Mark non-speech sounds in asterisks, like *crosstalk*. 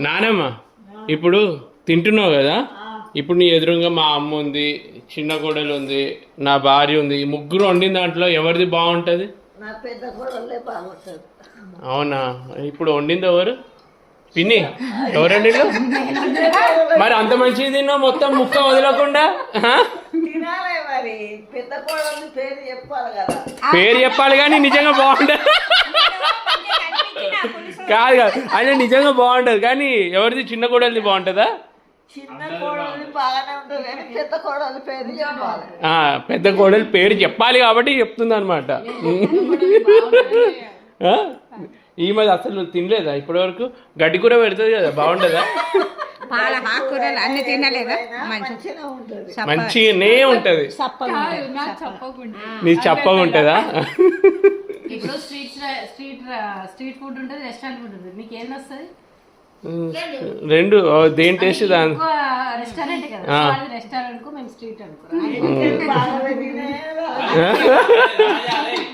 నానమ్మ ఇప్పుడు తింటున్నావు కదా? ఇప్పుడు నీ ఎదురుగా మా అమ్మ ఉంది చిన్న కోడలు ఉంది నా భార్య ఉంది ఈ ముగ్గురు వండిన దాంట్లో ఎవరిది బాగుంటుంది? అవునా? ఇప్పుడు వండింది ఎవరు? పిన్ని ఎవరు వండిండు మరి అంత మంచిది తిన్నావు మొత్తం ముక్క వదలకుండా? ఆ? తినాలే మరి. పెద్ద కోడలు పేరు చెప్పాలి కదా. పేరు చెప్పాలి కానీ నిజంగా బాగుంటుంది *laughs* కాదు కాదు. అంటే నిజంగా బాగుంటుంది. కానీ ఎవరిది చిన్న కోడలిది బాగుంటుందా? చిన్న కోడలు బాగానే ఉంటుంది కానీ పెద్ద కోడలు పేరు చెప్పాలి. ఆ, పెద్ద కోడలి పేరు చెప్పాలి కాబట్టి చెప్తుంది అనమాట ఈ మధ్య అసలు నువ్వు తినలేదా ఇప్పటి వరకు గడ్డి కూర పెడుతుంది కదా బాగుంటుందా? పాల ఆకుకూరలు అన్ని తినలేదా? మంచి మంచిగా ఉంటుంది. మంచిగానే ఉంటది. నీ చప్పగా ఉంటుందా? ఇప్పుడు స్ట్రీట్ స్ట్రీట్ స్ట్రీట్ ఫుడ్ ఉంటుంది రెస్టారెంట్ ఫుడ్ ఉంటుంది. మీకు ఏది వస్తుంది? రెండు దేని టేస్ట్ దాని? రెస్టారెంట్ కదా రెస్టారెంట్కు మేము స్ట్రీట్ అనుకో *laughs*